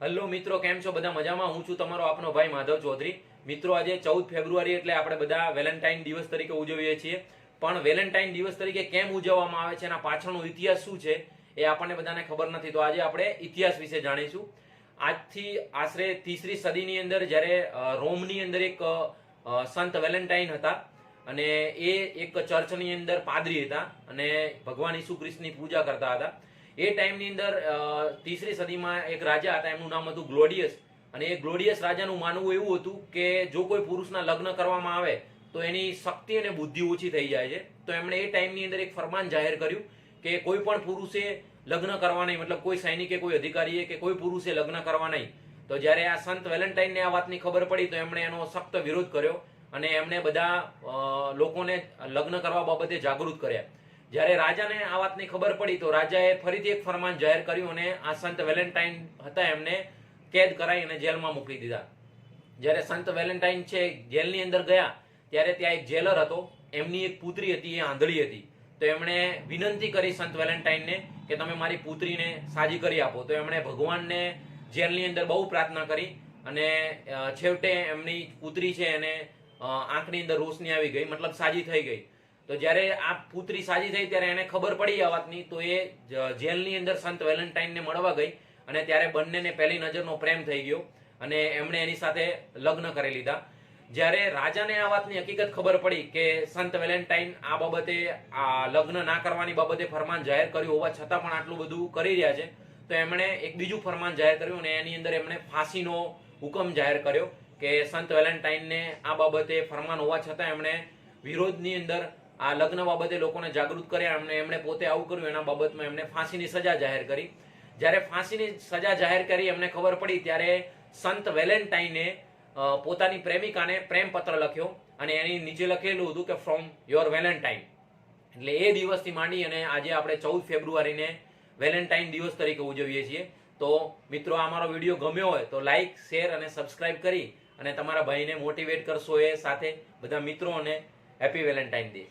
Hello મિત્રો, કેમ છો? બધા મજામાં? હું છું તમારો આપનો ભાઈ માધવ ચૌધરી. મિત્રો, આજે ચૌદ ફેબ્રુઆરી એટલે આપણે બધા વેલેન્ટાઇન દિવસ તરીકે ઉજવીએ છીએ. પણ વેલેન્ટાઇન દિવસ તરીકે કેમ ઉજવવામાં આવે છે? એના પાછળનો ઇતિહાસ શું છે? એ આપણને બધાને ખબર નથી. તો આજે આપણે ઇતિહાસ વિશે જાણીશું. આજથી આશરે ત્રીસરી સદીની અંદર જ્યારે રોમની અંદર એક સંત વેલેન્ટાઇન હતા અને એ એક ચર્ચની અંદર પાદરી હતા અને ભગવાન ઈસુ ખ્રિસ્તની પૂજા કરતા હતા. એ ટાઈમની અંદર તીસરી સદીમાં એક રાજા હતા, એમનું નામ હતું ગ્લોડિયસ. અને એ ગ્લોડિયસ રાજાનું માનવું એવું હતું કે જો કોઈ પુરુષના લગ્ન કરવામાં આવે, તો એની શક્તિ અને બુદ્ધિ ઓછી થઈ જાય છે. તો એમણે એ ટાઈમની અંદર એક ફરમાન જાહેર કર્યું કે કોઈ પણ પુરુષે લગ્ન કરવા નહીં, મતલબ કોઈ સૈનિકે, કોઈ અધિકારીએ કે કોઈ પુરુષે લગ્ન કરવા નહીં. તો જ્યારે આ સંત વેલેન્ટાઇનને આ વાતની ખબર પડી, તો એમણે એનો સખ્ત વિરોધ કર્યો અને એમણે બધા લોકોને લગ્ન કરવા બાબતે જાગૃત કર્યા. જ્યારે રાજાને આ વાતની ખબર પડી તો રાજાએ ફરીથી એક ફરમાન જાહેર કર્યું અને આ સંત વેલેન્ટાઇન હતા એમને કેદ કરાઈ અને જેલમાં મોકલી દીધા. જ્યારે સંત વેલેન્ટાઇન છે, જેલની અંદર ગયા, ત્યારે ત્યાં એક જેલર હતો. એમની એક પુત્રી હતી, એ આંધળી હતી. તો એમણે વિનંતી કરી સંત વેલેન્ટાઇનને કે તમે મારી પુત્રીને સાજી કરી આપો. તો એમણે ભગવાનને જેલની અંદર બહુ પ્રાર્થના કરી અને છેવટે એમની પુત્રી છે એને આંખની અંદર રોશની આવી ગઈ, મતલબ સાજી થઈ ગઈ. તો જ્યારે આ પુત્રી સાજી થઈ ત્યારે એને ખબર પડી આ વાતની, તો એ જેલની અંદર સંત વેલેન્ટાઇનને મળવા ગઈ અને ત્યારે બંનેને પહેલી નજરનો પ્રેમ થઈ ગયો અને એમણે એની સાથે લગ્ન કરી લીધા. જ્યારે રાજાને આ વાતની હકીકત ખબર પડી કે સંત વેલેન્ટાઇન આ બાબતે, આ લગ્ન ના કરવાની બાબતે ફરમાન જાહેર કર્યું હોવા છતાં પણ આટલું બધું કરી રહ્યા છે, તો એમણે એક બીજું ફરમાન જાહેર કર્યું અને એની અંદર એમણે ફાંસીનો હુકમ જાહેર કર્યો કે સંત વેલેન્ટાઇનને આ બાબતે ફરમાન હોવા છતાં એમણે વિરોધની અંદર આ લગ્ન બાબતે લોકોને જાગૃત કર્યા એમણે એમણે પોતે આવું કર્યું, એના બાબતમાં એમણે ફાંસીની સજા જાહેર કરી. જ્યારે ફાંસીની સજા જાહેર કરી, એમને ખબર પડી, ત્યારે સંત વેલેન્ટાઈને પોતાની પ્રેમિકાને પ્રેમ પત્ર લખ્યો અને એની નીચે લખેલું હતું કે ફ્રોમ યોર વેલેન્ટાઇન એટલે એ દિવસથી માંડી અને આજે આપણે ચૌદ ફેબ્રુઆરીને વેલેન્ટાઇન દિવસ તરીકે ઉજવીએ છીએ. તો મિત્રો, આ મારો વીડિયો ગમ્યો હોય, તો લાઇક શેર અને સબસ્ક્રાઇબ કરી અને તમારા ભાઈને મોટિવેટ કરશો એ સાથે બધા મિત્રોને હેપી વેલેન્ટાઇન ડે.